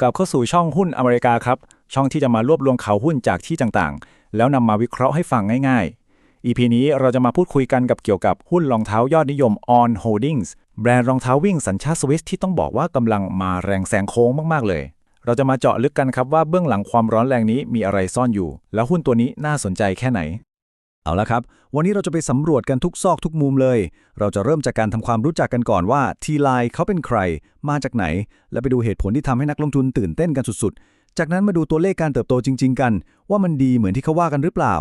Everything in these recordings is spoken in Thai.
กลับเข้าสู่ช่องหุ้นอเมริกาครับ ช่องที่จะมารวบรวมข่าวหุ้นจากที่ต่างๆ แล้วนำมาวิเคราะห์ให้ฟังง่ายๆ EP นี้เราจะมาพูดคุยกันกับเกี่ยวกับหุ้นรองเท้ายอดนิยม On Holdings แบรนด์รองเท้าวิ่งสัญชาติสวิสที่ต้องบอกว่ากำลังมาแรงแซงโค้งมากๆเลย เราจะมาเจาะลึกกันครับว่าเบื้องหลังความร้อนแรงนี้มีอะไรซ่อนอยู่ แล้วหุ้นตัวนี้น่าสนใจแค่ไหน เอาละครับ วันนี้เราจะไปสำรวจกันทุกซอกทุกมุมเลย เราจะเริ่มจากการทำความรู้จักกันก่อนว่าทีไลเขาเป็นใคร มาจากไหน และไปดูเหตุผลที่ทำให้นักลงทุนตื่นเต้นกันสุดๆ จากนั้นมาดูตัวเลขการเติบโตจริง ๆ กัน ว่ามันดีเหมือนที่เขาว่ากันหรือเปล่า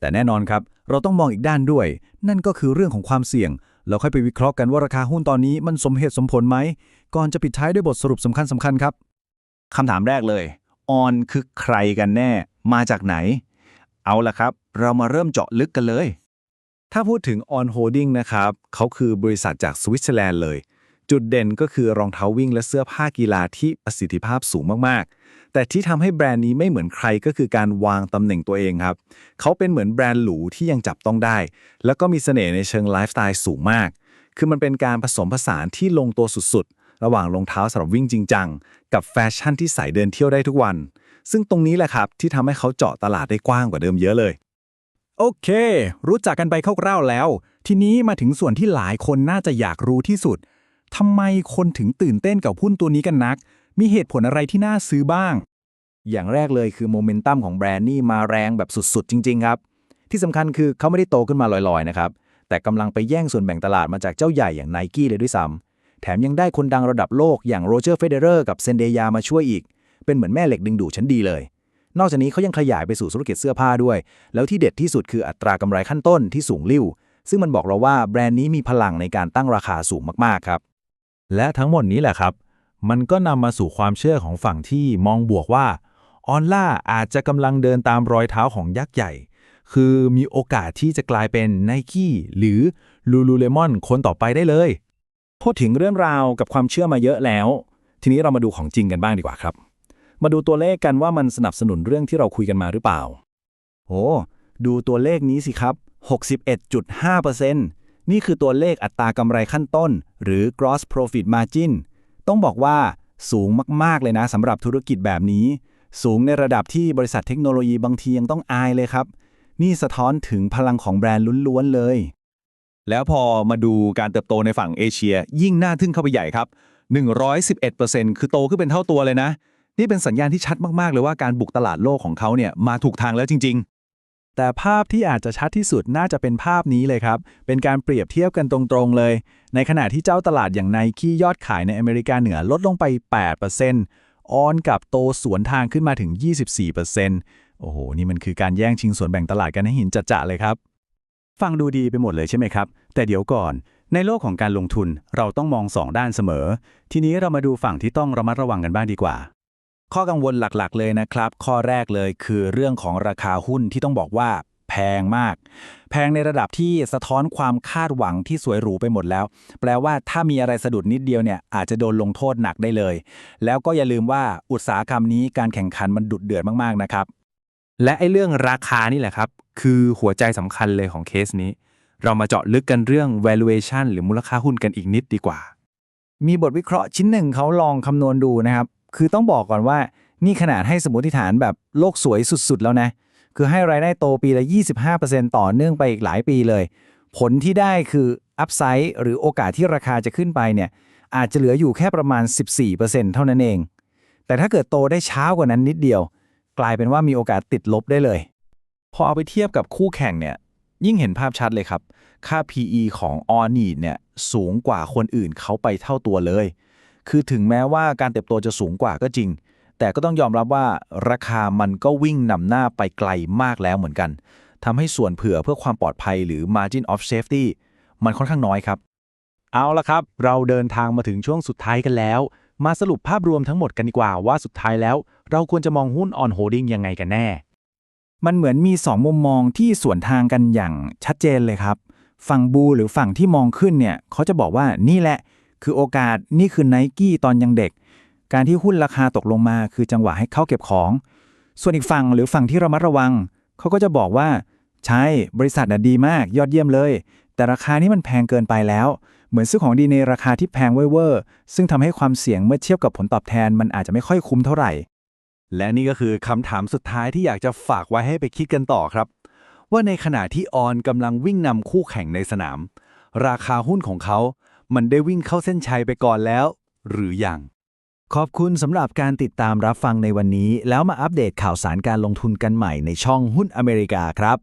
แต่แน่นอนครับ เราต้องมองอีกด้านด้วย นั่นก็คือเรื่องของความเสี่ยง เราค่อยไปวิเคราะห์กันว่าราคาหุ้นตอนนี้มันสมเหตุสมผลไหม ก่อนจะปิดท้ายด้วยบทสรุปสำคัญสคัญๆครับคำถามแรกเลยออนคือใครกันแน่ มาจากไหน เอาละครับ เรามาเริ่มเจาะลึกกันเลย ถ้าพูดถึง On Holding นะครับ เขาคือบริษัทจากสวิตเซอร์แลนด์เลย จุดเด่นก็คือรองเท้าวิ่งและเสื้อผ้ากีฬาที่ประสิทธิภาพสูงมากๆ แต่ที่ทำให้แบรนด์นี้ไม่เหมือนใครก็คือการวางตำแหน่งตัวเองครับ เขาเป็นเหมือนแบรนด์หรูที่ยังจับต้องได้ แล้วก็มีเสน่ห์ในเชิงไลฟ์สไตล์สูงมาก คือมันเป็นการผสมผสานที่ลงตัวสุดๆ ระหว่างรองเท้าสำหรับวิ่งจริงจังกับแฟชั่นที่ใส่เดินเที่ยวได้ทุกวันซึ่งตรงนี้แหละครับ ที่ทำให้เขาเจาะตลาดได้กว้างกว่าเดิมเยอะเลย โอเค รู้จักกันไปคร่าวๆแล้ว ทีนี้มาถึงส่วนที่หลายคนน่าจะอยากรู้ที่สุดทำไมคนถึงตื่นเต้นกับหุ้นตัวนี้กันนัก มีเหตุผลอะไรที่น่าซื้อบ้าง อย่างแรกเลยคือโมเมนตัมของแบรนด์นี่มาแรงแบบสุดๆ จริง ๆ ครับ ที่สำคัญคือเขาไม่ได้โตขึ้นมาลอยๆ นะครับ แต่กำลังไปแย่งส่วนแบ่งตลาดมาจากเจ้าใหญ่อย่างไนกี้เลยด้วยซ้ำแถมยังได้คนดังระดับโลกอย่างโรเจอร์เฟเดเรอร์กับเซนเดยามาช่วยอีก เป็นเหมือนแม่เหล็กดึงดูดชั้นดีเลย นอกจากนี้เขายังขยายไปสู่ธุรกิจเสื้อผ้าด้วย แล้วที่เด็ดที่สุดคืออัตรากำไรขั้นต้นที่สูงลิ่ว ซึ่งมันบอกเราว่าแบรนด์นี้มีพลังในการตั้งราคาสูงมากๆครับ และทั้งหมดนี้แหละครับ มันก็นำมาสู่ความเชื่อของฝั่งที่มองบวกว่าออนล่าอาจจะกำลังเดินตามรอยเท้าของยักษ์ใหญ่ คือมีโอกาสที่จะกลายเป็นไนกี้หรือลูลูเลมอนคนต่อไปได้เลย พูดถึงเรื่องราวกับความเชื่อมาเยอะแล้ว ทีนี้เรามาดูของจริงกันบ้างดีกว่าครับ มาดูตัวเลขกันว่ามันสนับสนุนเรื่องที่เราคุยกันมาหรือเปล่า โอ้ดูตัวเลขนี้สิครับ 61.5%นี่คือตัวเลขอัตรากำไรขั้นต้น หรือ gross profit margin ต้องบอกว่าสูงมาก ๆ เลยนะสำหรับธุรกิจแบบนี้ สูงในระดับที่บริษัทเทคโนโลยีบางทียังต้องอายเลยครับ นี่สะท้อนถึงพลังของแบรนด์ล้วน ๆ เลย แล้วพอมาดูการเติบโตในฝั่งเอเชีย ยิ่งน่าทึ่งเข้าไปใหญ่ครับ 111%คือโตขึ้นเป็นเท่าตัวเลยนะ นี่เป็นสัญญาณที่ชัดมาก ๆ เลยว่าการบุกตลาดโลกของเขาเนี่ยมาถูกทางแล้วจริง ๆ แต่ภาพที่อาจจะชัดที่สุดน่าจะเป็นภาพนี้เลยครับ เป็นการเปรียบเทียบกันตรงๆเลย ในขณะที่เจ้าตลาดอย่างไนกี้ยอดขายในอเมริกาเหนือลดลงไป 8%ออนกับโตสวนทางขึ้นมาถึง 24%โอ้โห นี่มันคือการแย่งชิงส่วนแบ่งตลาดกันให้ห็นจัดๆเลยครับ ฟังดูดีไปหมดเลยใช่ไหมครับ แต่เดี๋ยวก่อนในโลกของการลงทุนเราต้องมองสองด้านเสมอ ทีนี้เรามาดูฝั่งที่ต้องระมัดระวังกันบ้างดีกว่า ข้อกังวลหลักๆ เลยนะครับ ข้อแรกเลยคือเรื่องของราคาหุ้นที่ต้องบอกว่าแพงมาก แพงในระดับที่สะท้อนความคาดหวังที่สวยหรูไปหมดแล้ว แปลว่าถ้ามีอะไรสะดุดนิดเดียวเนี่ยอาจจะโดนลงโทษหนักได้เลย แล้วก็อย่าลืมว่าอุตสาหกรรมนี้การแข่งขันมันดุเดือดมากๆนะครับ และไอ้เรื่องราคานี่แหละครับ คือหัวใจสำคัญเลยของเคสนี้ เรามาเจาะลึกกันเรื่อง valuation หรือมูลค่าหุ้นกันอีกนิดดีกว่า มีบทวิเคราะห์ชิ้นหนึ่งเขาลองคำนวณดูนะครับ คือต้องบอกก่อนว่านี่ขนาดให้สมมติฐานแบบโลกสวยสุดๆ แล้วนะ คือให้รายได้โตปีละ 25%ต่อเนื่องไปอีกหลายปีเลย ผลที่ได้คืออัพไซด์หรือโอกาสที่ราคาจะขึ้นไปเนี่ยอาจจะเหลืออยู่แค่ประมาณ 14%เท่านั้นเอง แต่ถ้าเกิดโตได้ช้ากว่านั้นนิดเดียว กลายเป็นว่ามีโอกาสติดลบได้เลย พอเอาไปเทียบกับคู่แข่งเนี่ยยิ่งเห็นภาพชัดเลยครับ ค่า PE ของ o n e เนี่ยสูงกว่าคนอื่นเขาไปเท่าตัวเลย คือถึงแม้ว่าการเติบโตจะสูงกว่าก็จริง แต่ก็ต้องยอมรับว่าราคามันก็วิ่งนำหน้าไปไกลมากแล้วเหมือนกันทำให้ส่วนเผื่อเพื่อความปลอดภัยหรือ margin of safety มันค่อนข้างน้อยครับ เอาละครับ เราเดินทางมาถึงช่วงสุดท้ายกันแล้ว มาสรุปภาพรวมทั้งหมดกันดีกว่าว่าสุดท้ายแล้ว เราควรจะมองหุ้น on holding ยังไงกันแน่ มันเหมือนมีสองมุมมองที่สวนทางกันอย่างชัดเจนเลยครับ ฝั่งบูหรือฝั่งที่มองขึ้นเนี่ยเขาจะบอกว่านี่แหละ คือโอกาสนี่คือไนกี้ตอนยังเด็ก การที่หุ้นราคาตกลงมา คือจังหวะให้เข้าเก็บของ ส่วนอีกฝั่งหรือฝั่งที่ระมัดระวัง เขาก็จะบอกว่า ใช่บริษัทน่ะดีมากยอดเยี่ยมเลย แต่ราคานี่มันแพงเกินไปแล้ว เหมือนซื้อของดีในราคาที่แพงเว่อร์ซึ่งทำให้ความเสี่ยงเมื่อเทียบกับผลตอบแทนมันอาจจะไม่ค่อยคุ้มเท่าไหร่ และนี่ก็คือคำถามสุดท้ายที่อยากจะฝากไว้ให้ไปคิดกันต่อครับ ว่าในขณะที่ออนกำลังวิ่งนำคู่แข่งในสนาม ราคาหุ้นของเขา มันได้วิ่งเข้าเส้นชัยไปก่อนแล้ว หรือยัง ขอบคุณสำหรับการติดตามรับฟังในวันนี้ แล้วมาอัปเดตข่าวสารการลงทุนกันใหม่ในช่องหุ้นอเมริกาครับ